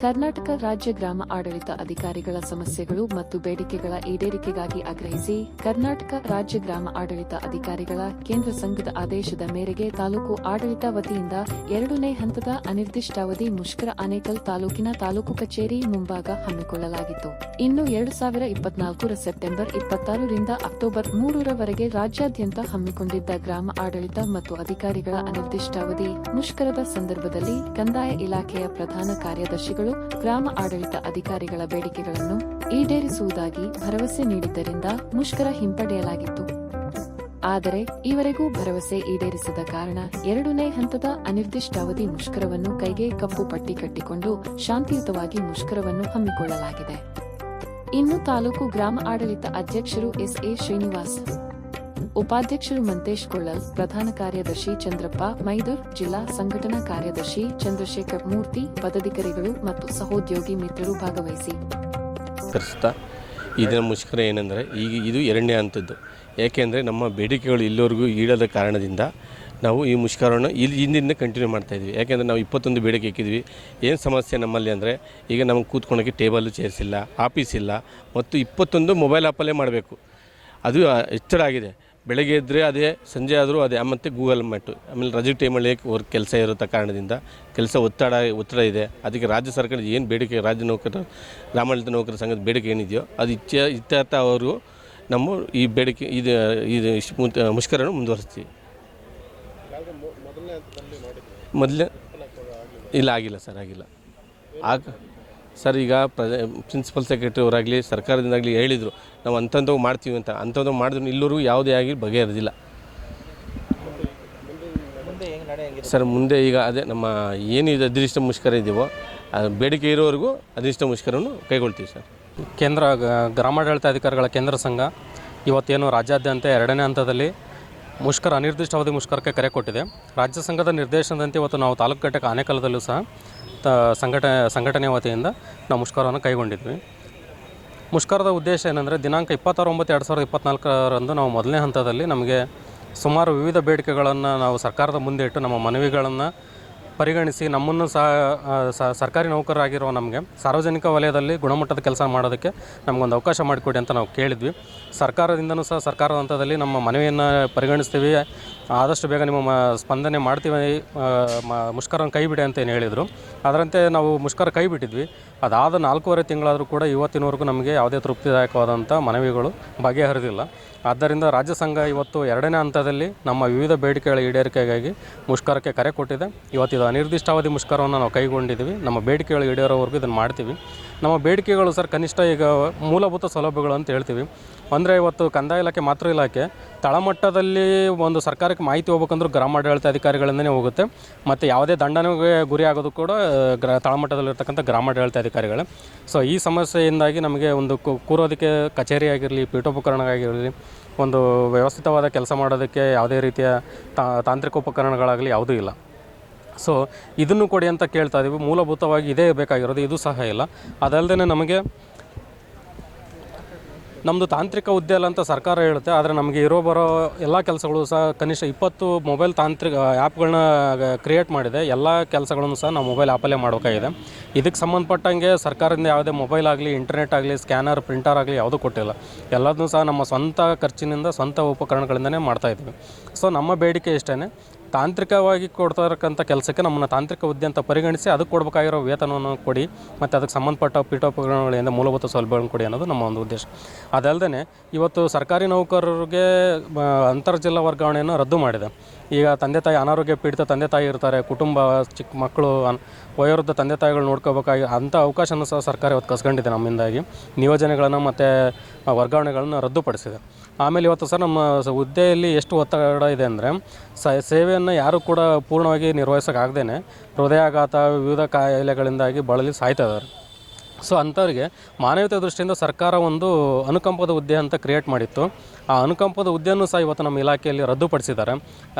ಕರ್ನಾಟಕ ರಾಜ್ಯ ಗ್ರಾಮ ಆಡಳಿತ ಅಧಿಕಾರಿಗಳ ಸಮಸ್ಯೆಗಳು ಮತ್ತು ಬೇಡಿಕೆಗಳ ಈಡೇರಿಕೆಗಾಗಿ ಆಗ್ರಹಿಸಿ ಕರ್ನಾಟಕ ರಾಜ್ಯ ಗ್ರಾಮ ಆಡಳಿತ ಅಧಿಕಾರಿಗಳ ಕೇಂದ್ರ ಸಂಘದ ಆದೇಶದ ಮೇರೆಗೆ ತಾಲೂಕು ಆಡಳಿತ ವತಿಯಿಂದ ಎರಡನೇ ಹಂತದ ಅನಿರ್ದಿಷ್ಟಾವಧಿ ಮುಷ್ಕರ ಅನೇಕಲ್ ತಾಲೂಕಿನ ತಾಲೂಕು ಕಚೇರಿ ಮುಂಭಾಗ ಹಮ್ಮಿಕೊಳ್ಳಲಾಗಿತ್ತು. ಇನ್ನು ಎರಡು ಸಾವಿರ ಇಪ್ಪತ್ನಾಲ್ಕರ ಸೆಪ್ಟೆಂಬರ್ ಇಪ್ಪತ್ತಾರರಿಂದ ಅಕ್ಟೋಬರ್ ಮೂರರವರೆಗೆ ರಾಜ್ಯಾದ್ಯಂತ ಹಮ್ಮಿಕೊಂಡಿದ್ದ ಗ್ರಾಮ ಆಡಳಿತ ಮತ್ತು ಅಧಿಕಾರಿಗಳ ಅನಿರ್ದಿಷ್ಟಾವಧಿ ಮುಷ್ಕರದ ಸಂದರ್ಭದಲ್ಲಿ ಕಂದಾಯ ಇಲಾಖೆಯ ಪ್ರಧಾನ ಕಾರ್ಯದರ್ಶಿಗಳು ಗ್ರಾಮ ಆಡಳಿತ ಅಧಿಕಾರಿಗಳ ಬೇಡಿಕೆಗಳನ್ನು ಈಡೇರಿಸುವುದಾಗಿ ಭರವಸೆ ನೀಡಿದ್ದರಿಂದ ಮುಷ್ಕರ ಹಿಂಪಡೆಯಲಾಗಿತ್ತು. ಆದರೆ ಈವರೆಗೂ ಭರವಸೆ ಈಡೇರಿಸದ ಕಾರಣ ಎರಡನೇ ಹಂತದ ಅನಿರ್ದಿಷ್ಟಾವಧಿ ಮುಷ್ಕರವನ್ನು ಕೈಗೆ ಕಪ್ಪು ಪಟ್ಟಿ ಕಟ್ಟಿಕೊಂಡು ಶಾಂತಿಯುತವಾಗಿ ಮುಷ್ಕರವನ್ನು ಹಮ್ಮಿಕೊಳ್ಳಲಾಗಿದೆ. ಇನ್ನು ತಾಲೂಕು ಗ್ರಾಮ ಆಡಳಿತ ಅಧ್ಯಕ್ಷರು ಎಸ್ಎ ಶ್ರೀನಿವಾಸ್ ಉಪಾಧ್ಯಕ್ಷರು ಮಂತೇಶ್ ಕೊಳ್ಳಲ್ ಪ್ರಧಾನ ಕಾರ್ಯದರ್ಶಿ ಚಂದ್ರಪ್ಪ, ಮೈದೂರ್ ಜಿಲ್ಲಾ ಸಂಘಟನಾ ಕಾರ್ಯದರ್ಶಿ ಚಂದ್ರಶೇಖರ್ ಮೂರ್ತಿ, ಪದಾಧಿಕಾರಿಗಳು ಮತ್ತು ಸಹೋದ್ಯೋಗಿ ಮಿತ್ರರು ಭಾಗವಹಿಸಿ. ಪ್ರಸ್ತುತ ಇದರ ಮುಷ್ಕರ ಏನಂದರೆ ಈಗ ಇದು ಎರಡನೇ ಹಂತದ್ದು. ಏಕೆಂದರೆ ನಮ್ಮ ಬೇಡಿಕೆಗಳು ಇಲ್ಲಿವರೆಗೂ ಈಡದ ಕಾರಣದಿಂದ ನಾವು ಈ ಮುಷ್ಕರವನ್ನು ಇಲ್ಲಿ ಹಿಂದಿಂದ ಕಂಟಿನ್ಯೂ ಮಾಡ್ತಾಯಿದ್ವಿ ಯಾಕೆಂದರೆ ನಾವು ಇಪ್ಪತ್ತೊಂದು ಬೇಡಿಕೆ ಇಕ್ಕಿದ್ವಿ. ಏನು ಸಮಸ್ಯೆ ನಮ್ಮಲ್ಲಿ ಅಂದರೆ, ಈಗ ನಮಗೆ ಕೂತ್ಕೊಳ್ಳೋಕ್ಕೆ ಟೇಬಲ್ಲು ಚೇರ್ಸ್ ಇಲ್ಲ ಆಫೀಸ್ ಇಲ್ಲ, ಮತ್ತು ಇಪ್ಪತ್ತೊಂದು ಮೊಬೈಲ್ ಆ್ಯಪಲ್ಲೇ ಮಾಡಬೇಕು. ಅದು ಎಚ್ಚರ ಆಗಿದೆ. ಬೆಳಗ್ಗೆ ಇದ್ದರೆ ಅದೇ, ಸಂಜೆ ಆದರೂ ಅದೇ. ಮತ್ತು ಗೂಗಲ್ ಮ್ಯಾಟು ಆಮೇಲೆ ರಜೆ ಟೈಮಲ್ಲಿ ಅವ್ರ ಕೆಲಸ ಇರೋ ಕಾರಣದಿಂದ ಕೆಲಸ ಒತ್ತಡ ಒತ್ತಡ ಇದೆ. ಅದಕ್ಕೆ ರಾಜ್ಯ ಸರ್ಕಾರ ಏನು ಬೇಡಿಕೆ, ರಾಜ್ಯ ನೌಕರ, ಗ್ರಾಮಾಡಳಿತ ನೌಕರ ಸಂಘದ ಬೇಡಿಕೆ ಏನಿದೆಯೋ ಅದು ಇಚ್ಛ ಇತ್ಯರ್ಥ ಅವರು ನಮ್ಮ ಈ ಬೇಡಿಕೆ, ಇದು ಇದು ಮುಷ್ಕರನ್ನು ಮುಂದುವರಿಸ್ತೀವಿ. ಮೊದಲನೇ ಇಲ್ಲ, ಆಗಿಲ್ಲ ಸರ್, ಆಗಿಲ್ಲ. ಆಗ ಸರ್, ಈಗ ಪ್ರ ಪ್ರಿನ್ಸಿಪಲ್ ಸೆಕ್ರೆಟರಿ ಅವರಾಗಲಿ, ಸರ್ಕಾರದಿಂದಾಗಲಿ ಹೇಳಿದರು, ನಾವು ಅಂಥದ್ದು ಮಾಡ್ತೀವಿ ಅಂತ. ಅಂಥದ್ದು ಮಾಡಿದ್ರು, ಇಲ್ಲರೂ ಯಾವುದೇ ಆಗಿ ಬಗೆಹರಿದಿಲ್ಲ. ಸರ್, ಮುಂದೆ ಈಗ ಅದೇ ನಮ್ಮ ಏನು ಇದು ಅಧಿರಿಷ್ಟ ಮುಷ್ಕರ ಇದೆಯೋ ಬೇಡಿಕೆ ಇರೋವರೆಗೂ ಅದೃಷ್ಟ ಮುಷ್ಕರವನ್ನು ಕೈಗೊಳ್ತೀವಿ ಸರ್. ಕೇಂದ್ರ ಗ್ರಾಮಾಡಳಿತ ಅಧಿಕಾರಿಗಳ ಕೇಂದ್ರ ಸಂಘ ಇವತ್ತೇನು ರಾಜ್ಯಾದ್ಯಂತ ಎರಡನೇ ಹಂತದಲ್ಲಿ ಮುಷ್ಕರ, ಅನಿರ್ದಿಷ್ಟಾವಧಿ ಮುಷ್ಕರಕ್ಕೆ ಕರೆ ಕೊಟ್ಟಿದೆ. ರಾಜ್ಯ ಸಂಘದ ನಿರ್ದೇಶನದಂತೆ ಇವತ್ತು ನಾವು ತಾಲೂಕು ಘಟಕ ಆನೇಕಲದಲ್ಲೂ ಸಹ, ತ, ಸಂಘಟ ಸಂಘಟನೆ ವತಿಯಿಂದ ನಾವು ಮುಷ್ಕರವನ್ನು ಕೈಗೊಂಡಿದ್ವಿ. ಮುಷ್ಕರದ ಉದ್ದೇಶ ಏನಂದರೆ, ದಿನಾಂಕ ಇಪ್ಪತ್ತಾರು ಒಂಬತ್ತು ಎರಡು ಸಾವಿರದ ಇಪ್ಪತ್ನಾಲ್ಕರಂದು ನಾವು ಮೊದಲನೇ ಹಂತದಲ್ಲಿ ನಮಗೆ ಸುಮಾರು ವಿವಿಧ ಬೇಡಿಕೆಗಳನ್ನು ನಾವು ಸರ್ಕಾರದ ಮುಂದೆ ಇಟ್ಟು ನಮ್ಮ ಮನವಿಗಳನ್ನು ಪರಿಗಣಿಸಿ ನಮ್ಮನ್ನು ಸಹ ಸರ್ಕಾರಿ ನೌಕರರಾಗಿರೋ ನಮಗೆ ಸಾರ್ವಜನಿಕ ವಲಯದಲ್ಲಿ ಗುಣಮಟ್ಟದ ಕೆಲಸ ಮಾಡೋದಕ್ಕೆ ನಮಗೊಂದು ಅವಕಾಶ ಮಾಡಿಕೊಡಿ ಅಂತ ನಾವು ಕೇಳಿದ್ವಿ. ಸರ್ಕಾರದಿಂದನೂ ಸಹ ಸರ್ಕಾರದ ಹಂತದಲ್ಲಿ ನಮ್ಮ ಮನವಿಯನ್ನು ಪರಿಗಣಿಸ್ತೀವಿ. ಆದಷ್ಟು ಬೇಗ ನಿಮ್ಮ ಸ್ಪಂದನೆ ಮಾಡ್ತೀವಿ. ಮುಷ್ಕರನ ಕೈ ಬಿಡಿ ಅಂತ ಏನು ಹೇಳಿದರು. ಅದರಂತೆ ನಾವು ಮುಷ್ಕರ ಕೈ ಬಿಟ್ಟಿದ್ವಿ ಅದಾದ ನಾಲ್ಕೂವರೆ ತಿಂಗಳಾದರೂ ಕೂಡ ಇವತ್ತಿನವರೆಗೂ ನಮಗೆ ಯಾವುದೇ ತೃಪ್ತಿದಾಯಕವಾದಂಥ ಮನವಿಗಳು ಬಗೆಹರಿದಿಲ್ಲ. ಆದ್ದರಿಂದ ರಾಜ್ಯ ಸಂಘ ಇವತ್ತು ಎರಡನೇ ಹಂತದಲ್ಲಿ ನಮ್ಮ ವಿವಿಧ ಬೇಡಿಕೆಗಳ ಈಡೇರಿಕೆಗಾಗಿ ಮುಷ್ಕರಕ್ಕೆ ಕರೆ ಕೊಟ್ಟಿದೆ. ಇವತ್ತು ಇದು ಅನಿರ್ದಿಷ್ಟಾವಧಿ ಮುಷ್ಕರವನ್ನು ನಾವು ಕೈಗೊಂಡಿದ್ದೀವಿ. ನಮ್ಮ ಬೇಡಿಕೆಗಳು ಈಡೇರೋವರೆಗೂ ಇದನ್ನು ಮಾಡ್ತೀವಿ. ನಮ್ಮ ಬೇಡಿಕೆಗಳು ಸರ್ ಕನಿಷ್ಠ ಈಗ ಮೂಲಭೂತ ಸೌಲಭ್ಯಗಳು ಅಂತ ಹೇಳ್ತೀವಿ. ಅಂದರೆ ಇವತ್ತು ಕಂದಾಯ ಇಲಾಖೆ ಮಾತೃ ಇಲಾಖೆ ತಳಮಟ್ಟದಲ್ಲಿ ಒಂದು ಸರ್ಕಾರಕ್ಕೆ ಮಾಹಿತಿ ಹೋಗ್ಬೇಕಂದ್ರೂ ಗ್ರಾಮಾಡಳಿತ ಅಧಿಕಾರಿಗಳಿಂದನೇ ಹೋಗುತ್ತೆ. ಮತ್ತು ಯಾವುದೇ ದಂಡನೆಗೆ ಗುರಿ ಆಗೋದು ಕೂಡ ಗ್ರ, ತಳಮಟ್ಟದಲ್ಲಿರ್ತಕ್ಕಂಥ ಗ್ರಾಮಾಡಳಿತ ಅಧಿಕಾರಿಗಳೇ. ಸೊ ಈ ಸಮಸ್ಯೆಯಿಂದಾಗಿ ನಮಗೆ ಒಂದು ಕೂರೋದಕ್ಕೆ ಕಚೇರಿ ಆಗಿರಲಿ ಪೀಠೋಪಕರಣ ಆಗಿರಲಿ ಒಂದು ವ್ಯವಸ್ಥಿತವಾದ ಕೆಲಸ ಮಾಡೋದಕ್ಕೆ ಯಾವುದೇ ರೀತಿಯ ತಾಂತ್ರಿಕ ಉಪಕರಣಗಳಾಗಲಿ ಯಾವುದೂ ಇಲ್ಲ. ಸೊ ಇದನ್ನು ಕೊಡಿ ಅಂತ ಕೇಳ್ತಾ ಇದ್ದೀವಿ ಮೂಲಭೂತವಾಗಿ ಇದೇ ಬೇಕಾಗಿರೋದು, ಇದು ಸಹ ಇಲ್ಲ. ಅದಲ್ಲದೆ ನಮಗೆ ನಮ್ಮದು ತಾಂತ್ರಿಕ ಹುದ್ದೆ ಅಲ್ಲ ಅಂತ ಸರ್ಕಾರ ಹೇಳುತ್ತೆ, ಆದರೆ ನಮಗೆ ಇರೋ ಬರೋ ಎಲ್ಲ ಕೆಲಸಗಳು ಸಹ ಕನಿಷ್ಠ ಇಪ್ಪತ್ತು ಮೊಬೈಲ್ ತಾಂತ್ರಿಕ ಆ್ಯಪ್ಗಳನ್ನ ಕ್ರಿಯೇಟ್ ಮಾಡಿದೆ. ಎಲ್ಲ ಕೆಲಸಗಳನ್ನು ಸಹ ನಾವು ಮೊಬೈಲ್ ಆ್ಯಪಲ್ಲೇ ಮಾಡಬೇಕಾಗಿದೆ. ಇದಕ್ಕೆ ಸಂಬಂಧಪಟ್ಟಂಗೆ ಸರ್ಕಾರದಿಂದ ಯಾವುದೇ ಮೊಬೈಲ್ ಆಗಲಿ ಇಂಟರ್ನೆಟ್ ಆಗಲಿ ಸ್ಕ್ಯಾನರ್ ಪ್ರಿಂಟರ್ ಆಗಲಿ ಯಾವುದೂ ಕೊಟ್ಟಿಲ್ಲ. ಎಲ್ಲದನ್ನೂ ಸಹ ನಮ್ಮ ಸ್ವಂತ ಖರ್ಚಿನಿಂದ, ಸ್ವಂತ ಉಪಕರಣಗಳಿಂದನೇ ಮಾಡ್ತಾ ಇದ್ದೀವಿ. ಸೊ ನಮ್ಮ ಬೇಡಿಕೆ ಇಷ್ಟೇ ತಾಂತ್ರಿಕವಾಗಿ ಕೊಡ್ತಕ್ಕಂಥ ಕೆಲಸಕ್ಕೆ ನಮ್ಮನ್ನು ತಾಂತ್ರಿಕ ಹುದ್ದೆ ಅಂತ ಪರಿಗಣಿಸಿ ಅದಕ್ಕೆ ಕೊಡಬೇಕಾಗಿರೋ ವೇತನವನ್ನು ಕೊಡಿ, ಮತ್ತು ಅದಕ್ಕೆ ಸಂಬಂಧಪಟ್ಟ ಪೀಠೋಪಕರಣಗಳಿಂದ ಮೂಲಭೂತ ಸೌಲಭ್ಯಗಳನ್ನು ಕೊಡಿ ಅನ್ನೋದು ನಮ್ಮ ಒಂದು ಉದ್ದೇಶ. ಅದಲ್ಲದೆ ಇವತ್ತು ಸರ್ಕಾರಿ ನೌಕರರಿಗೆ ಅಂತರ್ಜಿಲ್ಲಾ ವರ್ಗಾವಣೆಯನ್ನು ರದ್ದು ಮಾಡಿದೆ. ಈಗ ತಂದೆ ತಾಯಿ ಅನಾರೋಗ್ಯ ಪೀಡಿತ ತಂದೆ ತಾಯಿ ಇರ್ತಾರೆ, ಕುಟುಂಬ ಚಿಕ್ಕ ಮಕ್ಕಳು ವಯೋವೃದ್ಧ ತಂದೆ ತಾಯಿಗಳು ನೋಡ್ಕೋಬೇಕಾಗಿ ಅಂಥ ಅವಕಾಶನೂ ಸಹ ಸರ್ಕಾರ ಇವತ್ತು ಕಸ್ಕೊಂಡಿದೆ ನಮ್ಮಿಂದಾಗಿ. ನಿಯೋಜನೆಗಳನ್ನು ಮತ್ತು ವರ್ಗಾವಣೆಗಳನ್ನು ರದ್ದುಪಡಿಸಿದೆ. ಆಮೇಲೆ ಇವತ್ತು ಸರ್ ನಮ್ಮ ಹುದ್ದೆಯಲ್ಲಿ ಎಷ್ಟು ಒತ್ತಡ ಇದೆ ಅಂದರೆ, ಸ ಸೇವೆಯನ್ನು ಯಾರೂ ಕೂಡ ಪೂರ್ಣವಾಗಿ ನಿರ್ವಹಿಸೋಕ್ಕಾಗ್ದೇ ಹೃದಯಾಘಾತ, ವಿವಿಧ ಕಾಯಿಲೆಗಳಿಂದಾಗಿ ಬಳಲಿ ಸಾಯ್ತಾ ಇದ್ದಾರೆ. ಸೊ ಅಂಥವ್ರಿಗೆ ಮಾನವೀಯತೆ ದೃಷ್ಟಿಯಿಂದ ಸರ್ಕಾರ ಒಂದು ಅನುಕಂಪದ ಹುದ್ದೆ ಅಂತ ಕ್ರಿಯೇಟ್ ಮಾಡಿತ್ತು. ಆ ಅನುಕಂಪದ ಹುದ್ದೆಯನ್ನು ಸಹ ಇವತ್ತು ನಮ್ಮ ಇಲಾಖೆಯಲ್ಲಿ ರದ್ದುಪಡಿಸಿದ್ದಾರೆ.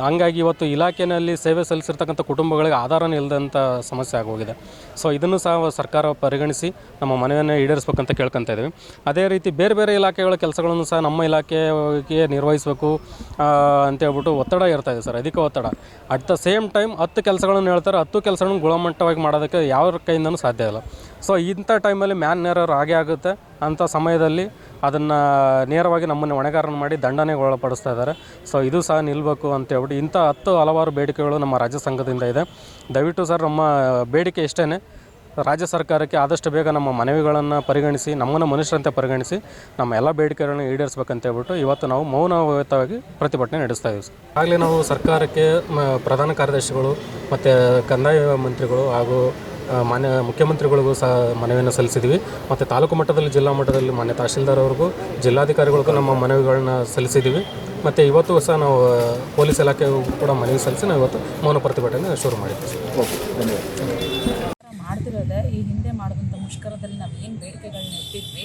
ಹಂಗಾಗಿ ಇವತ್ತು ಇಲಾಖೆಯಲ್ಲಿ ಸೇವೆ ಸಲ್ಲಿಸಿರ್ತಕ್ಕಂಥ ಕುಟುಂಬಗಳಿಗೆ ಆಧಾರನೇ ಇಲ್ಲದಂಥ ಸಮಸ್ಯೆ ಆಗೋಗಿದೆ. ಸೊ ಇದನ್ನು ಸಹ ಸರ್ಕಾರ ಪರಿಗಣಿಸಿ ನಮ್ಮ ಮನೆಯನ್ನು ಈಡೇರಿಸ್ಬೇಕಂತ ಕೇಳ್ಕೊತಾ ಇದ್ದೀವಿ. ಅದೇ ರೀತಿ ಬೇರೆ ಬೇರೆ ಇಲಾಖೆಗಳ ಕೆಲಸಗಳನ್ನು ಸಹ ನಮ್ಮ ಇಲಾಖೆಗೆ ನಿರ್ವಹಿಸಬೇಕು ಅಂತೇಳ್ಬಿಟ್ಟು ಒತ್ತಡ ಇರ್ತಾ ಇದೆ ಸರ್, ಅಧಿಕ ಒತ್ತಡ. ಅಟ್ ದ ಸೇಮ್ ಟೈಮ್ ಹತ್ತು ಕೆಲಸಗಳನ್ನು ಹೇಳ್ತಾರೆ, ಹತ್ತು ಕೆಲಸಗಳನ್ನು ಗುಣಮಟ್ಟವಾಗಿ ಮಾಡೋದಕ್ಕೆ ಯಾವ ಕೈಯಿಂದನೂ ಸಾಧ್ಯ ಇಲ್ಲ. ಸೊ ಇಂಥ ಟೈಮಲ್ಲಿ ಮ್ಯಾನ್ ನೇರರ್ ಆಗೇ ಆಗುತ್ತೆ. ಅಂಥ ಸಮಯದಲ್ಲಿ ಅದನ್ನು ನೇರವಾಗಿ ನಮ್ಮನ್ನು ಹೊಣೆಗಾರನ ಮಾಡಿ ದಂಡನೆಗೆ ಒಳಪಡಿಸ್ತಾ ಇದ್ದಾರೆ. ಸೊ ಇದು ಸಹ ನಿಲ್ಲಬೇಕು ಅಂತ ಹೇಳ್ಬಿಟ್ಟು ಇಂಥ ಹತ್ತು ಹಲವಾರು ಬೇಡಿಕೆಗಳು ನಮ್ಮ ರಾಜ್ಯ ಸಂಘದಿಂದ ಇದೆ. ದಯವಿಟ್ಟು ಸರ್, ನಮ್ಮ ಬೇಡಿಕೆ ಇಷ್ಟೇ ರಾಜ್ಯ ಸರ್ಕಾರಕ್ಕೆ ಆದಷ್ಟು ಬೇಗ ನಮ್ಮ ಮನವಿಗಳನ್ನು ಪರಿಗಣಿಸಿ, ನಮ್ಮನ್ನು ಮನುಷ್ಯರಂತೆ ಪರಿಗಣಿಸಿ, ನಮ್ಮ ಎಲ್ಲ ಬೇಡಿಕೆಗಳನ್ನು ಈಡೇರಿಸಬೇಕಂತ ಹೇಳ್ಬಿಟ್ಟು ಇವತ್ತು ನಾವು ಮೌನಯುತವಾಗಿ ಪ್ರತಿಭಟನೆ ನಡೆಸ್ತಾ ಇದ್ದೀವಿ ಆಗಲೇ ನಾವು ಸರ್ಕಾರಕ್ಕೆ ಪ್ರಧಾನ ಕಾರ್ಯದರ್ಶಿಗಳು ಮತ್ತು ಕಂದಾಯ ಮಂತ್ರಿಗಳು ಹಾಗೂ ಮಾನ್ಯ ಮುಖ್ಯಮಂತ್ರಿಗಳಿಗೂ ಸಹ ಮನವಿಯನ್ನು ಸಲ್ಲಿಸಿದ್ವಿ. ಮತ್ತು ತಾಲೂಕು ಮಟ್ಟದಲ್ಲಿ, ಜಿಲ್ಲಾ ಮಟ್ಟದಲ್ಲಿ ಮಾನ್ಯ ತಹಶೀಲ್ದಾರ್ ಅವ್ರಿಗೂ, ಜಿಲ್ಲಾಧಿಕಾರಿಗಳಿಗೂ ನಮ್ಮ ಮನವಿಗಳನ್ನ ಸಲ್ಲಿಸಿದ್ದೀವಿ ಮತ್ತು ಇವತ್ತು ಸಹ ನಾವು ಪೊಲೀಸ್ ಇಲಾಖೆಗೂ ಕೂಡ ಮನವಿ ಸಲ್ಲಿಸಿ ನಾವು ಇವತ್ತು ಮೌನ ಪ್ರತಿಭಟನೆ ಶುರು ಮಾಡಿದ್ವಿ. ಮಾಡ್ತಿರೋದೇ, ಈ ಹಿಂದೆ ಮಾಡಿದಂಥ ಮುಷ್ಕರದಲ್ಲಿ ನಾವು ಏನು ಬೇಡಿಕೆಗಳನ್ನ ಇಟ್ಟಿದ್ವಿ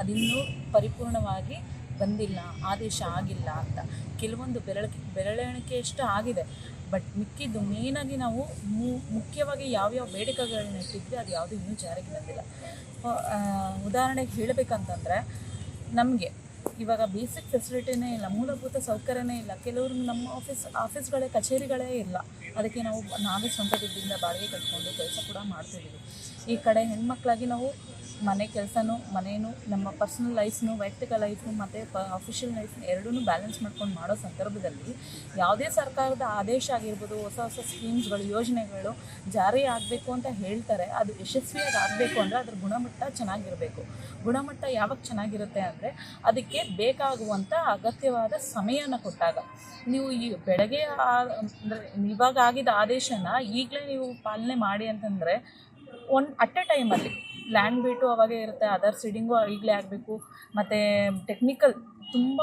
ಅದಿನ್ನೂ ಪರಿಪೂರ್ಣವಾಗಿ ಬಂದಿಲ್ಲ, ಆದೇಶ ಆಗಿಲ್ಲ ಅಂತ. ಕೆಲವೊಂದು ಬೆರಳಿಕೆ ಬೆರಳೆಣಿಕೆಯಷ್ಟು ಆಗಿದೆ. ಬಟ್ ಮಿಕ್ಕಿದ್ದು ಮೇನಾಗಿ ನಾವು ಮುಖ್ಯವಾಗಿ ಯಾವ್ಯಾವ ಬೇಡಿಕೆಗಳನ್ನ ಇಟ್ಟಿದ್ವಿ, ಅದು ಯಾವುದು ಇನ್ನೂ ಜಾರಿಗೆ ಬಂದಿಲ್ಲ. ಉದಾಹರಣೆಗೆ ಹೇಳಬೇಕಂತಂದರೆ, ನಮಗೆ ಇವಾಗ ಬೇಸಿಕ್ ಫೆಸಿಲಿಟಿನೇ ಇಲ್ಲ, ಮೂಲಭೂತ ಸೌಕರ್ಯನೇ ಇಲ್ಲ. ಕೆಲವರು ನಮ್ಮ ಆಫೀಸ್ ಆಫೀಸ್ಗಳೇ ಕಚೇರಿಗಳೇ ಇಲ್ಲ. ಅದಕ್ಕೆ ನಾವು ನಾವೇ ಸ್ವಂತ ದುಡ್ಡಿಂದ ಬಾಡಿಗೆ ಕಟ್ಕೊಂಡು ಕೆಲಸ ಕೂಡ ಮಾಡ್ತಿದ್ದೀವಿ ಈ ಕಡೆ ಹೆಣ್ಮಕ್ಳಾಗಿ ನಾವು ಮನೆ ಕೆಲಸನೂ, ಮನೇನು, ನಮ್ಮ ಪರ್ಸನಲ್ ಲೈಫ್ನು ವೈಯಕ್ತಿಕ ಲೈಫು ಮತ್ತು ಪ ಅಫಿಷಿಯಲ್ ಲೈಫ್ನ ಎರಡೂ ಬ್ಯಾಲೆನ್ಸ್ ಮಾಡ್ಕೊಂಡು ಮಾಡೋ ಸಂದರ್ಭದಲ್ಲಿ ಯಾವುದೇ ಸರ್ಕಾರದ ಆದೇಶ ಆಗಿರ್ಬೋದು, ಹೊಸ ಹೊಸ ಸ್ಕೀಮ್ಸ್ಗಳು ಯೋಜನೆಗಳು ಜಾರಿ ಆಗಬೇಕು ಅಂತ ಹೇಳ್ತಾರೆ. ಅದು ಯಶಸ್ವಿಯಾಗಿ ಆಗಬೇಕು ಅಂದರೆ ಅದ್ರ ಗುಣಮಟ್ಟ ಚೆನ್ನಾಗಿರಬೇಕು. ಗುಣಮಟ್ಟ ಯಾವಾಗ ಚೆನ್ನಾಗಿರುತ್ತೆ ಅಂದರೆ ಅದಕ್ಕೆ ಬೇಕಾಗುವಂಥ ಅಗತ್ಯವಾದ ಸಮಯನ ಕೊಟ್ಟಾಗ. ನೀವು ಈ ಬೆಳಗ್ಗೆ ಅಂದರೆ ಇವಾಗ ಆಗಿದ್ದ ಆದೇಶನ ಈಗಲೇ ನೀವು ಪಾಲನೆ ಮಾಡಿ ಅಂತಂದರೆ ಒನ್ ಅಟ್ ಎ ಟೈಮಲ್ಲಿ ಲ್ಯಾಂಡ್ ಬಿಟ್ಟು ಅವಾಗೇ ಇರುತ್ತೆ ಅದರ್ ಸೀಡಿಂಗು ಈಗಲೇ ಆಗಬೇಕು. ಮತ್ತು ಟೆಕ್ನಿಕಲ್ ತುಂಬ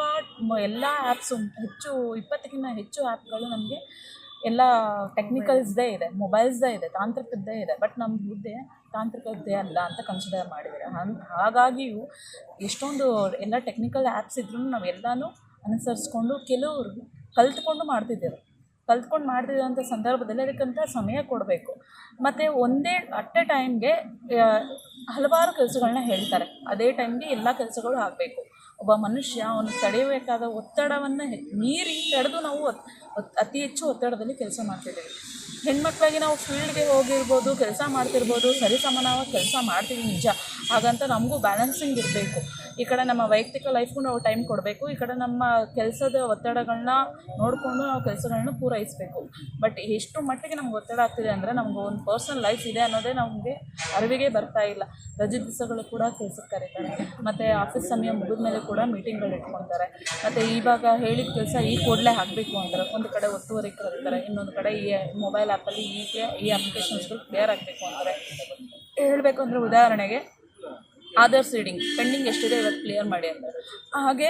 ಎಲ್ಲ ಆ್ಯಪ್ಸು ಹೆಚ್ಚು, ಇಪ್ಪತ್ತಕ್ಕಿಂತ ಹೆಚ್ಚು ಆ್ಯಪ್ಗಳು ನಮಗೆ ಎಲ್ಲ ಟೆಕ್ನಿಕಲ್ಸ್ದೇ ಇದೆ ಮೊಬೈಲ್ಸ್ದೇ ಇದೆ, ತಾಂತ್ರಿಕದ್ದೇ ಇದೆ. ಬಟ್ ನಮ್ಮ ಹುದ್ದೆ ತಾಂತ್ರಿಕದ್ದೇ ಅಲ್ಲ ಅಂತ ಕನ್ಸಿಡರ್ ಮಾಡಿದ್ದಾರೆ ಹಂಗೆ, ಹಾಗಾಗಿಯೂ ಎಷ್ಟೊಂದು ಎಲ್ಲ ಟೆಕ್ನಿಕಲ್ ಆ್ಯಪ್ಸ್ ಇದ್ರೂ ನಾವೆಲ್ಲನೂ ಅನುಸರಿಸ್ಕೊಂಡು ಕೆಲವರು ಕಲ್ತ್ಕೊಂಡು ಮಾಡ್ತಿದ್ದೇವೆ. ಕಲ್ತ್ಕೊಂಡು ಮಾಡ್ತಿರೋಂಥ ಸಂದರ್ಭದಲ್ಲಿ ಅದಕ್ಕಂತ ಸಮಯ ಕೊಡಬೇಕು. ಮತ್ತು ಒಂದೇ ಅಟ್ ಎ ಟೈಮ್ಗೆ ಹಲವಾರು ಕೆಲಸಗಳನ್ನ ಹೇಳ್ತಾರೆ. ಅದೇ ಟೈಮ್ಗೆ ಎಲ್ಲ ಕೆಲಸಗಳು ಆಗಬೇಕು. ಒಬ್ಬ ಮನುಷ್ಯ ಅವನು ತಡೆಯಬೇಕಾದ ಒತ್ತಡವನ್ನು ಮೀರಿ ತಡೆದು ನಾವು ಅತಿ ಹೆಚ್ಚು ಒತ್ತಡದಲ್ಲಿ ಕೆಲಸ ಮಾಡ್ತಿದ್ದೀವಿ. ಹೆಣ್ಮಕ್ಳಾಗಿ ನಾವು ಫೀಲ್ಡ್ಗೆ ಹೋಗಿರ್ಬೋದು, ಕೆಲಸ ಮಾಡ್ತಿರ್ಬೋದು ಸರಿಸಮಾನವಾಗಿ ಕೆಲಸ ಮಾಡ್ತೀವಿ ನಿಜ. ಹಾಗಂತ ನಮಗೂ ಬ್ಯಾಲೆನ್ಸಿಂಗ್ ಇರಬೇಕು. ಈ ಕಡೆ ನಮ್ಮ ವೈಯಕ್ತಿಕ ಲೈಫ್ಗೂ ನಾವು ಟೈಮ್ ಕೊಡಬೇಕು. ಈ ಕಡೆ ನಮ್ಮ ಕೆಲಸದ ಒತ್ತಡಗಳನ್ನ ನೋಡಿಕೊಂಡು ನಾವು ಕೆಲಸಗಳನ್ನ ಪೂರೈಸಬೇಕು. ಬಟ್ ಎಷ್ಟು ಮಟ್ಟಿಗೆ ನಮ್ಗೆ ಒತ್ತಡ ಆಗ್ತಿದೆ ಅಂದರೆ ನಮ್ಗೆ ಒಂದು ಪರ್ಸನಲ್ ಲೈಫ್ ಇದೆ ಅನ್ನೋದೇ ನಮಗೆ ಅರಿವಿಗೆ ಬರ್ತಾ ಇಲ್ಲ. ರಜೆ ದಿವಸಗಳು ಕೂಡ ಕೆಲಸಕ್ಕೆ ಕರೀತಾರೆ. ಮತ್ತು ಆಫೀಸ್ ಸಮಯ ಮುಗಿದ ಮೇಲೆ ಕೂಡ ಮೀಟಿಂಗ್ಗಳು ಇಟ್ಕೊತಾರೆ. ಮತ್ತು ಇವಾಗ ಹೇಳಿದ ಕೆಲಸ ಈ ಕೂಡಲೇ ಆಗಬೇಕು ಅಂತಾರೆ. ಒಂದು ಕಡೆ ಒತ್ತುವರಿ ಕರೀತಾರೆ, ಇನ್ನೊಂದು ಕಡೆ ಈ ಮೊಬೈಲ್ ಆ್ಯಪಲ್ಲಿ ಈಗ ಈ ಅಪ್ಲಿಕೇಶನ್ಸ್ಗಳು ಕ್ಲಿಯರ್ ಆಗಬೇಕು ಅಂತಾರೆ. ಹೇಳಬೇಕು ಅಂದರೆ ಉದಾಹರಣೆಗೆ ಆಧಾರ್ ಸೀಡಿಂಗ್ ಪೆಂಡಿಂಗ್ ಎಷ್ಟಿದೆ ಇವತ್ತು ಕ್ಲಿಯರ್ ಮಾಡಿ ಅಂತ. ಹಾಗೆ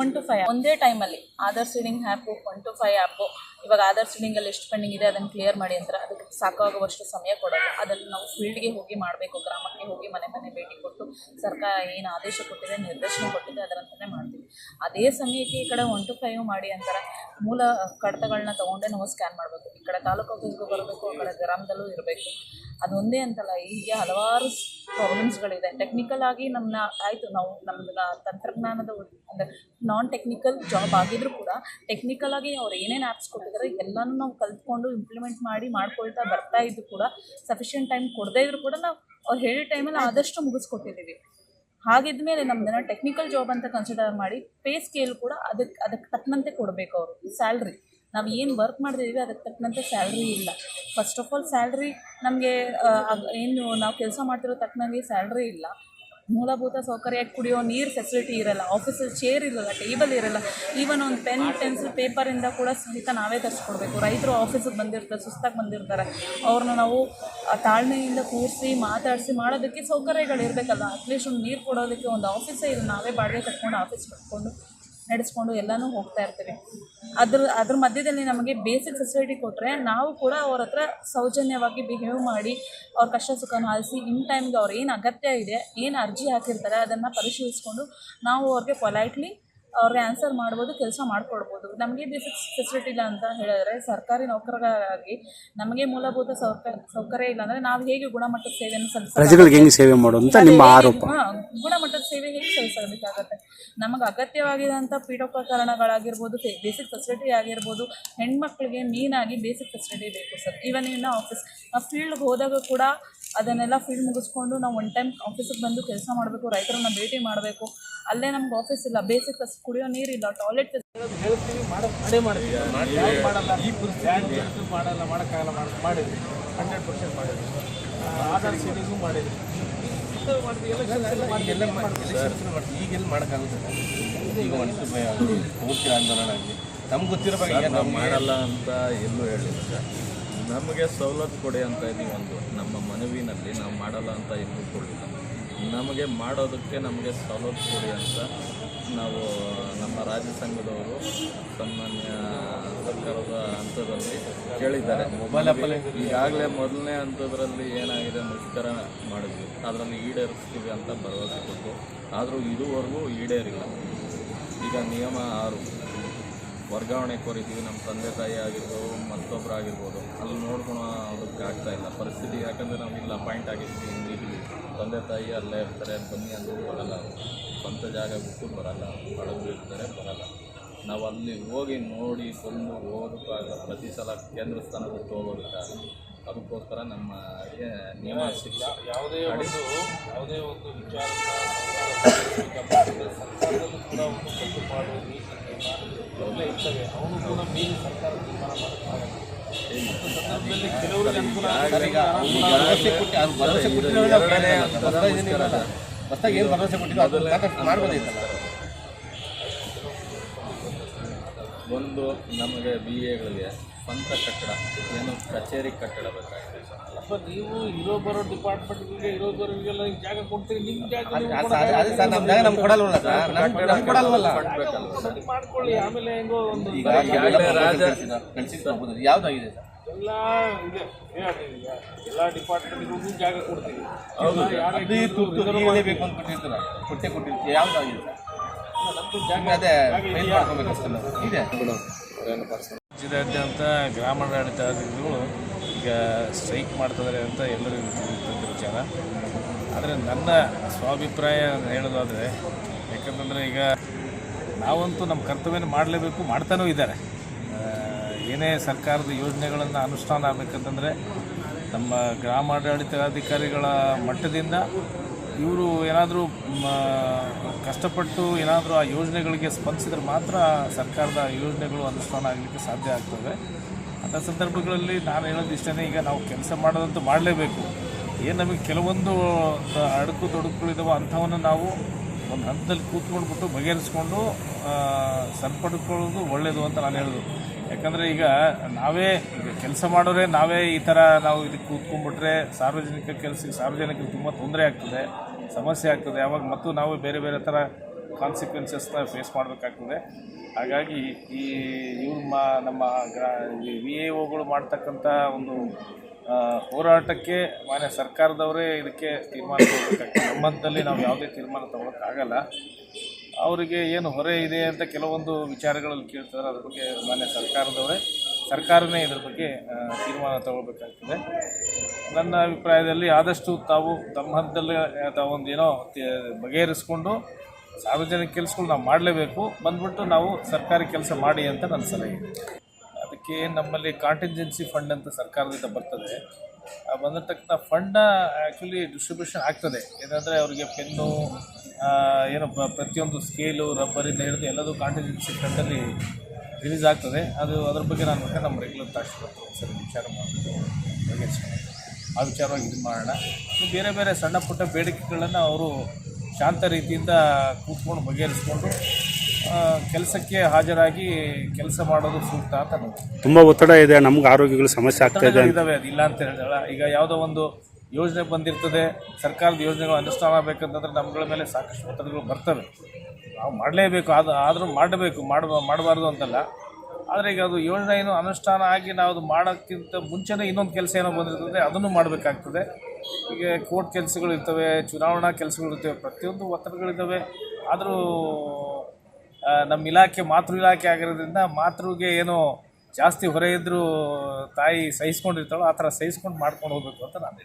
ಒನ್ ಟು ಫೈವ್ ಒಂದೇ ಟೈಮಲ್ಲಿ Aadhaar seeding app one to five app ಇವಾಗ ಆಧಾರ್ ಸೀಡಿಂಗಲ್ಲಿ ಎಷ್ಟು ಪೆಂಡಿಂಗ್ ಇದೆ, ಅದನ್ನು ಕ್ಲಿಯರ್ ಮಾಡಿ ಅಂತಾರೆ ಅದಕ್ಕೆ ಸಾಕಾಗುವಷ್ಟು ಸಮಯ ಕೊಡೋದು ಅದನ್ನು ನಾವು ಫೀಲ್ಡ್ಗೆ ಹೋಗಿ ಮಾಡಬೇಕು, ಗ್ರಾಮಕ್ಕೆ ಹೋಗಿ ಮನೆ ಮನೆ ಭೇಟಿ ಕೊಟ್ಟು, ಸರ್ಕಾರ ಏನು ಆದೇಶ ಕೊಟ್ಟಿದೆ, ನಿರ್ದೇಶನ ಕೊಟ್ಟಿದೆ ಅದರಂತಲೇ ಮಾಡ್ತೀವಿ. ಅದೇ ಸಮಯಕ್ಕೆ ಈ ಕಡೆ ಒನ್ ಟು ಫೈವ್ ಮಾಡಿ ಅಂತಾರೆ, ಮೂಲ ಕಡತಗಳನ್ನ ತೊಗೊಂಡೇ ನಾವು ಸ್ಕ್ಯಾನ್ ಮಾಡಬೇಕು. ಈ ಕಡೆ ತಾಲೂಕು ಆಫೀಸ್ಗೂ ಬರಬೇಕು ಆ ಕಡೆ ಗ್ರಾಮದಲ್ಲೂ ಇರಬೇಕು. ಅದೊಂದೇ ಅಂತಲ್ಲ, ಹೀಗೆ ಹಲವಾರು ಪ್ರಾಬ್ಲಮ್ಸ್ಗಳಿದೆ ಟೆಕ್ನಿಕಲ್ ಆಗಿ ನಮ್ಮನ್ನ ಆಯಿತು, ನಾವು ನಮ್ಮನ್ನ ತಂತ್ರಜ್ಞಾನದ ಅಂದರೆ ನಾನ್ ಟೆಕ್ನಿಕಲ್ ಜಾಬ್ ಆಗಿದ್ರು ಕೂಡ ಟೆಕ್ನಿಕಲ್ ಆಗಿ ಅವ್ರು ಏನೇನು ಆ್ಯಪ್ಸ್ ಕೊಟ್ಟಿದ್ದಾರೆ ಎಲ್ಲನೂ ನಾವು ಕಲ್ತ್ಕೊಂಡು ಇಂಪ್ಲಿಮೆಂಟ್ ಮಾಡಿ, ಮಾಡ್ಕೊಳ್ತಾ ಬರ್ತಾ ಇದ್ದು ಕೂಡ ಸಫಿಷಿಯೆಂಟ್ ಟೈಮ್ ಕೊಡದೇ ಇದ್ರು ಕೂಡ ನಾವು ಅವ್ರು ಹೇಳಿದ ಟೈಮಲ್ಲಿ ಆದಷ್ಟು ಮುಗಿಸ್ಕೊಟ್ಟಿದ್ದೀವಿ ಹಾಗಿದ್ಮೇಲೆ ನಮ್ದನ್ನ ಟೆಕ್ನಿಕಲ್ ಜಾಬ್ ಅಂತ ಕನ್ಸಿಡರ್ ಮಾಡಿ ಪೇ ಸ್ಕೇಲ್ ಕೂಡ ಅದಕ್ಕೆ ಅದಕ್ಕೆ ತಕ್ಕಂತೆ ಕೊಡಬೇಕು ಅವರು ಸ್ಯಾಲ್ರಿ ನಾವು ಏನು ವರ್ಕ್ ಮಾಡ್ತಿದ್ದೀವಿ ಅದಕ್ಕೆ ತಕ್ಕಂತೆ ಸ್ಯಾಲ್ರಿ ಇಲ್ಲ. ಫಸ್ಟ್ ಆಫ್ ಆಲ್ ಸ್ಯಾಲ್ರಿ ನಮಗೆ ಏನು ನಾವು ಕೆಲಸ ಮಾಡ್ತಿರೋ ತಕ್ಕನಂಗೆ ಸ್ಯಾಲ್ರಿ ಇಲ್ಲ. ಮೂಲಭೂತ ಸೌಕರ್ಯ ಕುಡಿಯೋ ನೀರು ಫೆಸಿಲಿಟಿ ಇರಲ್ಲ ಆಫೀಸಲ್ಲಿ ಚೇರ್ ಇರಲ್ಲ ಟೇಬಲ್ ಇರಲ್ಲ. ಈವನ್ ಒಂದು ಪೆನ್ ಪೆನ್ಸಿಲ್ ಪೇಪರಿಂದ ಕೂಡ ಸಹಿತ ನಾವೇ ತರಿಸ್ಕೊಡ್ಬೇಕು. ರೈತರು ಆಫೀಸಿಗೆ ಬಂದಿರ್ತಾರೆ, ಸುಸ್ತಾಗಿ ಬಂದಿರ್ತಾರೆ. ಅವ್ರನ್ನ ನಾವು ತಾಳ್ಮೆಯಿಂದ ಕೂರಿಸಿ, ಮಾತಾಡಿಸಿ ಮಾಡೋದಕ್ಕೆ ಸೌಕರ್ಯಗಳು ಇರಬೇಕಲ್ಲ ಅಟ್ಲೀಸ್ಟ್ ಒಂದು ನೀರು ಕೊಡೋದಕ್ಕೆ ಒಂದು ಆಫೀಸೇ ಇಲ್ಲ, ನಾವೇ ಬಾಡಿಗೆ ಕಟ್ಕೊಂಡು ಆಫೀಸ್ ಕಟ್ಕೊಂಡು ನಡೆಸ್ಕೊಂಡು ಎಲ್ಲನೂ ಹೋಗ್ತಾ ಇರ್ತೀವಿ. ಅದ್ರ ಅದ್ರ ಮಧ್ಯದಲ್ಲಿ ನಮಗೆ ಬೇಸಿಕ್ ಫೆಸಿಲಿಟಿ ಕೊಟ್ಟರೆ ನಾವು ಕೂಡ ಅವ್ರ ಹತ್ರ ಸೌಜನ್ಯವಾಗಿ ಬಿಹೇವ್ ಮಾಡಿ, ಅವ್ರ ಕಷ್ಟ ಸುಖನ ಆಲಿಸಿ ಇನ್ ಟೈಮ್ಗೆ ಅವ್ರು ಏನು ಅಗತ್ಯ ಇದೆ, ಏನು ಅರ್ಜಿ ಹಾಕಿರ್ತಾರೆ, ಅದನ್ನು ಪರಿಶೀಲಿಸ್ಕೊಂಡು ನಾವು ಅವ್ರಿಗೆ ಪೊಲೈಟ್ಲಿ ಅವ್ರಿಗೆ ಆನ್ಸರ್ ಮಾಡ್ಬೋದು ಕೆಲಸ ಮಾಡಿಕೊಡ್ಬೋದು. ನಮಗೆ ಬೇಸಿಕ್ ಫೆಸಿಲಿಟಿ ಇಲ್ಲ ಅಂತ ಹೇಳಿದ್ರೆ ಸರ್ಕಾರಿ ನೌಕರರಾಗಿ ನಮಗೆ ಮೂಲಭೂತ ಸೌಕರ್ಯ ಸೌಕರ್ಯ ಇಲ್ಲ ಅಂದರೆ ನಾವು ಹೇಗೆ ಗುಣಮಟ್ಟದ ಸೇವೆಯನ್ನು ಸಲ್ಲಿಸಬೇಕು ಹೆಂಗೆ ಸೇವೆ ಅಂತ ನಿಮ್ಮ ಆರೋಪ? ಹಾ, ಗುಣಮಟ್ಟದ ಸೇವೆ ಹೇಗೆ ಸಲ್ಲಿಸಬೇಕಾಗತ್ತೆ ನಮಗೆ ಅಗತ್ಯವಾಗಿದಂಥ ಪೀಠೋಪಕರಣಗಳಾಗಿರ್ಬೋದು ಬೇಸಿಕ್ ಫೆಸಿಲಿಟಿ ಆಗಿರ್ಬೋದು ಹೆಣ್ಮಕ್ಳಿಗೆ ಮೀನಾಗಿ ಬೇಸಿಕ್ ಫೆಸಿಲಿಟಿ ಬೇಕು ಸರ್. ಈವನ್ ಇನ್ನು ಆಫೀಸ್ ಫೀಲ್ಡ್ ಫೀಲ್ಡ್ಗೆ ಹೋದಾಗ ಕೂಡ ಅದನ್ನೆಲ್ಲ ಫೀಲ್ಡ್ ಮುಗಿಸ್ಕೊಂಡು ನಾವು ಒನ್ ಟೈಮ್ ಆಫೀಸಿಗೆ ಬಂದು ಕೆಲಸ ಮಾಡಬೇಕು ರೈತರನ್ನ ಭೇಟಿ ಮಾಡಬೇಕು. ಅಲ್ಲೇ ನಮ್ಗೆ ಆಫೀಸ್ ಇಲ್ಲ ಬೇಸಿಕ್ ಫೆಸ್ ಕುಡಿಯೋ ನೀರಿಲ್ಲ ಟಾಯ್ಲೆಟ್ ಹೇಳ್ತೀವಿ ಮಾಡೋ ಮಾಡಲ್ಲ ಈ ಮಾಡಲ್ಲ ಮಾಡೋಕ್ಕಾಗಲ್ಲ ಮಾಡಿದ್ವಿ. ಹಂಡ್ರೆಡ್ ಪರ್ಸೆಂಟ್ ಮಾಡಿದ್ವಿ. ಆಧಾರ್ ಸೀಟಿಂಗು ಈಗೆಲ್ಲ ಮಾಡೋಕ್ಕಾಗುತ್ತೆ ಈಗ ಮನುಷ್ಯ ಭಯ ಆಗಲಿ ಪೂರ್ತಿ ಆಂದೋಲನ ಆಗಲಿ ನಮ್ಗೆ ಗೊತ್ತಿರೋ ಬಗ್ಗೆ ಸರ್, ನಾವು ನಮ್ಗೆ? ಮಾಡಲ್ಲ ಅಂತ ಎಲ್ಲೂ ಹೇಳಿಲ್ಲ ಸರ್. ನಮಗೆ ಸವಲತ್ತು ಕೊಡಿ ಅಂತ ಇದೀವಿ ಒಂದು ನಮ್ಮ ಮನವಿನಲ್ಲಿ ನಾವು ಮಾಡಲ್ಲ ಅಂತ ಇನ್ನೂ ಕೊಡಲಿಲ್ಲ ನಮಗೆ ಮಾಡೋದಕ್ಕೆ ನಮಗೆ ಸವಲತ್ತು ಕೊಡಿ ಅಂತ ನಾವು ನಮ್ಮ ರಾಜ್ಯ ಸಂಘದವರು ಸನ್ಮಾನ್ಯ ಸರ್ಕಾರದ ಹಂತದಲ್ಲಿ ಕೇಳಿದ್ದಾರೆ. ಈಗಾಗಲೇ ಮೊದಲನೇ ಹಂತದ್ರಲ್ಲಿ ಏನಾಗಿದೆ ಮುಷ್ಕರ ಮಾಡಿದ್ವಿ. ಅದರಲ್ಲಿ ಈಡೇರಿಸ್ತೀವಿ ಅಂತ ಭರವಸೆ ಕೊಟ್ಟು ಆದರೂ ಇದುವರೆಗೂ ಈಡೇರಿಲ್ಲ. ಈಗ ನಿಯಮ ಆರು. ವರ್ಗಾವಣೆ ಕೋರಿದ್ದೀವಿ ನಮ್ಮ ತಂದೆ ತಾಯಿ ಆಗಿರ್ಬೋದು ಮತ್ತೊಬ್ಬರು ಆಗಿರ್ಬೋದು ಅಲ್ಲಿ ನೋಡ್ಕೊಳೋ ಅದಕ್ಕೆ ಆಗ್ತಾ ಇಲ್ಲ ಪರಿಸ್ಥಿತಿ. ಯಾಕಂದರೆ ನಾವು ಇಲ್ಲಿ ಅಪಾಯಿಂಟ್ ಆಗಿರ್ತೀವಿ ಇಲ್ಲಿ ತಂದೆ ತಾಯಿ ಅಲ್ಲೇ ಇರ್ತಾರೆ ಬನ್ನಿ ಅಂದರೂ ಬರಲ್ಲ. ಸ್ವಂತ ಜಾಗ ಬಿಟ್ಟು ಬರಲ್ಲ. ಬಳಗು ಇರ್ತಾರೆ ಬರಲ್ಲ. ನಾವು ಅಲ್ಲಿ ಹೋಗಿ ನೋಡಿ ಬಂದು ಹೋದಾಗ ಪ್ರತಿ ಸಲ ಕೇಂದ್ರ ಸ್ಥಾನ ಬಿಟ್ಟು ಹೋಗೋದಕ್ಕಾಗಲ್ಲ ಅದಕ್ಕೋಸ್ಕರ ನಮ್ಮ ಏ- ನಿಯಮ ಯಾವುದೇ ಒಂದು ಯಾವುದೇ ಒಂದು ವಿಚಾರ ಸರ್ಕಾರದಲ್ಲೂ ಕೂಡ ಒಂದು ಕಟ್ಟುಪಾಡು ನೀತಿ ಎಲ್ಲ ಇರ್ತವೆ ಅವನು ಕೂಡ ಮೀರಿ ಸರ್ಕಾರ ತೀರ್ಮಾನ ಮಾಡುತ್ತಾರೆ ಒಂದು ನಮಗೆ ಬಿ ಎಗಳಿಗೆ ಸ್ವಂತ ಕಟ್ಟಡ ಏನು ಕಚೇರಿ ಕಟ್ಟಡ ಬೇಕಾಗಿದೆ ಅಪ್ಪ ನೀವು ಇರೋ ಬರೋ ಡಿಪಾರ್ಟ್ಮೆಂಟ್ಗಳಿಗೆ ಇರೋ ಬರೋರಿಗೆಲ್ಲ ಜಾಗ ಕೊಡ್ತೀರಿ ನಿಮ್ಮ ಜಾಗ ಸರ್- ನಮ್ಮ ಜಾಗ ನಮ್ಗೆ ಕೊಡಲ್ವಲ್ಲ ಸರ್. ನಮ್ಗೆ ನಮ್ಗೆ ಕೊಡಲ್ವಲ್ಲ. ಕೊಡೋದು ಮಾಡ್ಕೊಳ್ಳಿ ಆಮೇಲೆ ಹೆಂಗೋ ಒಂದು ಈಗ ಈಗಾಗಲೇ ರಾಜ ಕಳಿಸಿದ್ದು ಯಾವುದಾಗಿದೆ ಸರ್ ಎಲ್ಲ ಇದೆ. ಎಲ್ಲ ಡಿಪಾರ್ಟ್ಮೆಂಟ್ಗಳಿಗೂ ಜಾಗ ಕೊಡ್ತೀವಿ ಹೌದು ತುರ್ತು ಬೇಕು ಕೊಟ್ಟೆ ಕೊಟ್ಟಿರ್ತೀವಿ ಯಾವುದಾಗಿದೆ ಸರ್? ಜಾಗ ಅದೇ ಇದೆ? ರಾಜ್ಯದಾದ್ಯಂತ ಗ್ರಾಮಾಡಳಿತಾಧಿಕಾರಿಗಳು ಈಗ ಸ್ಟ್ರೈಕ್ ಮಾಡ್ತಿದ್ದಾರೆ ಅಂತ ಎಲ್ಲರಿಗೂ ತಿಳಿದಂಥ ವಿಚಾರ. ಆದರೆ ನನ್ನ ಸ್ವಾಭಿಪ್ರಾಯ ಹೇಳೋದಾದರೆ, ಯಾಕಂತಂದರೆ ಈಗ ನಾವಂತೂ ನಮ್ಮ ಕರ್ತವ್ಯನ ಮಾಡಲೇಬೇಕು, ಮಾಡ್ತಾನೂ ಇದ್ದಾರೆ. ಏನೇ ಸರ್ಕಾರದ ಯೋಜನೆಗಳನ್ನು ಅನುಷ್ಠಾನ ಆಗಬೇಕಂತಂದರೆ ನಮ್ಮ ಗ್ರಾಮಾಡಳಿತಾಧಿಕಾರಿಗಳ ಮಟ್ಟದಿಂದ ಇವರು ಏನಾದರೂ ಕಷ್ಟಪಟ್ಟು ಏನಾದರೂ ಆ ಯೋಜನೆಗಳಿಗೆ ಸ್ಪಂದಿಸಿದ್ರೆ ಮಾತ್ರ ಸರ್ಕಾರದ ಯೋಜನೆಗಳು ಅನುಷ್ಠಾನ ಆಗಲಿಕ್ಕೆ ಸಾಧ್ಯ ಆಗ್ತವೆ. ಅಂಥ ಸಂದರ್ಭಗಳಲ್ಲಿ ನಾನು ಹೇಳೋದು ಇಷ್ಟೇ ಈಗ ನಾವು ಕೆಲಸ ಮಾಡೋದಂತೂ ಮಾಡಲೇಬೇಕು. ಏನು ನಮಗೆ ಕೆಲವೊಂದು ಅಡಕು ತೊಡಕುಗಳಿದಾವೋ ಅಂಥವನ್ನು ನಾವು ಒಂದು ಹಂತದಲ್ಲಿ ಕೂತ್ಕೊಂಡ್ಬಿಟ್ಟು ಬಗೆಹರಿಸ್ಕೊಂಡು ಸರಿಪಡ್ಕೊಳ್ಳೋದು ಒಳ್ಳೆಯದು ಅಂತ ನಾನು ಹೇಳೋದು. ಯಾಕಂದರೆ ಈಗ ನಾವೇ, ಈಗ ಕೆಲಸ ಮಾಡೋರೆ ನಾವೇ ಈ ಥರ ನಾವು ಇದಕ್ಕೆ ಕೂತ್ಕೊಂಡ್ಬಿಟ್ರೆ ಸಾರ್ವಜನಿಕ ಕೆಲಸಕ್ಕೆ ಸಾರ್ವಜನಿಕರಿಗೆ ತುಂಬ ತೊಂದರೆ ಆಗ್ತದೆ. ಸಮಸ್ಯೆ ಆಗ್ತದೆ. ಯಾವಾಗ ಮತ್ತು ನಾವು ಬೇರೆ ಬೇರೆ ಥರ ಕಾನ್ಸಿಕ್ವೆನ್ಸಸ್ನ ಫೇಸ್ ಮಾಡಬೇಕಾಗ್ತದೆ. ಹಾಗಾಗಿ ಈ ಇವ್ರು ಮಾ ನಮ್ಮ ಗ್ರಾ ವಿ ಎ ಒಗಳು ಮಾಡ್ತಕ್ಕಂಥ ಒಂದು ಹೋರಾಟಕ್ಕೆ ಮಾನ್ಯ ಸರ್ಕಾರದವರೇ ಇದಕ್ಕೆ ತೀರ್ಮಾನ ತಗೋಬೇಕಾಗ್ತದೆ ನಮ್ಮಂತಲ್ಲಿ ನಾವು ಯಾವುದೇ ತೀರ್ಮಾನ ತಗೊಳಕ್ಕಾಗಲ್ಲ. ಅವರಿಗೆ ಏನು ಹೊರೆ ಇದೆ ಅಂತ ಕೆಲವೊಂದು ವಿಚಾರಗಳಲ್ಲಿ ಕೇಳ್ತಾರೆ. ಅದ್ರ ಬಗ್ಗೆ ಮಾನ್ಯ ಸರ್ಕಾರದವರೇ, ಸರ್ಕಾರನೇ ಇದ್ರ ಬಗ್ಗೆ ತೀರ್ಮಾನ ತಗೊಳ್ಬೇಕಾಗ್ತದೆ. ನನ್ನ ಅಭಿಪ್ರಾಯದಲ್ಲಿ ಆದಷ್ಟು ತಾವು ತಮ್ಮ ಹಂತದಲ್ಲಿ ಆ, ಏನೋ ತಿ- ಬಗೆಹರಿಸ್ಕೊಂಡು ಸಾರ್ವಜನಿಕ ಕೆಲಸಗಳು ನಾವು ಮಾಡಲೇಬೇಕು. ಬಂದ್ಬಿಟ್ಟು ನಾವು ಸರ್ಕಾರಿ ಕೆಲಸ ಮಾಡಿ ಅಂತ ನನ್ನ ಸಲಹೆ. ಅದಕ್ಕೆ ನಮ್ಮಲ್ಲಿ ಕಾಂಟಿಂಜೆನ್ಸಿ ಫಂಡ್ ಅಂತ ಸರ್ಕಾರದಿಂದ ಬರ್ತದೆ. ಆ ಬಂದಿರತಕ್ಕಂಥ ಫಂಡ್ನ ಆ್ಯಕ್ಚುಲಿ ಡಿಸ್ಟ್ರಿಬ್ಯೂಷನ್ ಆಗ್ತದೆ. ಏನಂದರೆ ಅವರಿಗೆ ಪೆನ್ನು ಏನು ಪ್ರತಿಯೊಂದು ಸ್ಕೇಲು ರಬ್ಬರಿಂದ ಹಿಡಿದು ಎಲ್ಲದೂ ಕಾಂಟಿಂಜೆನ್ಸಿ ಫಂಡಲ್ಲಿ ರಿಲೀಸ್ ಆಗ್ತದೆ. ಅದು ಅದ್ರ ಬಗ್ಗೆ ನಾನು ನಮ್ಮ ರೆಗ್ಯುಲರ್ ತಾಶೀಲ್ದಾರ್ ಸರಿ ವಿಚಾರ ಮಾಡಿ ಆ ವಿಚಾರವಾಗಿ ಇದು ಮಾಡೋಣ. ಬೇರೆ ಬೇರೆ ಸಣ್ಣ ಪುಟ್ಟ ಬೇಡಿಕೆಗಳನ್ನು ಅವರು ಶಾಂತ ರೀತಿಯಿಂದ ಕೂತ್ಕೊಂಡು ಬಗೆಹರಿಸ್ಕೊಂಡು ಕೆಲಸಕ್ಕೆ ಹಾಜರಾಗಿ ಕೆಲಸ ಮಾಡೋದು ಸೂಕ್ತ ಅಂತ ತುಂಬ ಒತ್ತಡ ಇದೆ ನಮ್ಗೆ ಆರೋಗ್ಯಗಳು ಸಮಸ್ಯೆ ಆಗ್ತಾ ಇದೆ ಇದಾವೆ ಅದು ಇಲ್ಲ ಅಂತ ಹೇಳಿದಳ ಈಗ ಯಾವುದೋ ಒಂದು ಯೋಜನೆ ಬಂದಿರ್ತದೆ ಸರ್ಕಾರದ ಯೋಜನೆಗಳು ಅನುಷ್ಠಾನ ಆಗಬೇಕಂತಂದ್ರೆ ನಮ್ಗಳ ಮೇಲೆ ಸಾಕಷ್ಟು ಒತ್ತಡಗಳು ಬರ್ತವೆ. ನಾವು ಮಾಡಲೇಬೇಕು ಅದು ಆದರೂ ಮಾಡಬೇಕು ಮಾಡ ಮಾಡಬಾರ್ದು ಅಂತಲ್ಲ. ಆದರೆ ಈಗ ಅದು ಯೋಜನೆ ಏನು ಅನುಷ್ಠಾನ ಆಗಿ ನಾವು ಅದು ಮಾಡೋಕ್ಕಿಂತ ಮುಂಚೆನೇ ಇನ್ನೊಂದು ಕೆಲಸ ಏನೋ ಬಂದಿರ್ತದೆ, ಅದನ್ನು ಮಾಡಬೇಕಾಗ್ತದೆ. ಈಗ ಕೋರ್ಟ್ ಕೆಲಸಗಳು ಇರ್ತವೆ, ಚುನಾವಣಾ ಕೆಲಸಗಳು ಇರ್ತವೆ, ಪ್ರತಿಯೊಂದು ಒತ್ತಡಗಳಿದ್ದಾವೆ. ಆದರೂ ನಮ್ಮ ಇಲಾಖೆ ಮಾತೃ ಇಲಾಖೆ ಆಗಿರೋದ್ರಿಂದ ಮಾತೃಗೆ ಏನೋ ಜಾಸ್ತಿ ಹೊರೆ ಇದ್ದರೂ ತಾಯಿ ಸಹಿಸ್ಕೊಂಡಿರ್ತಾಳೋ, ಆ ಥರ ಸಹಿಸ್ಕೊಂಡು ಮಾಡ್ಕೊಂಡು ಹೋಗಬೇಕು ಅಂತ ನಾನು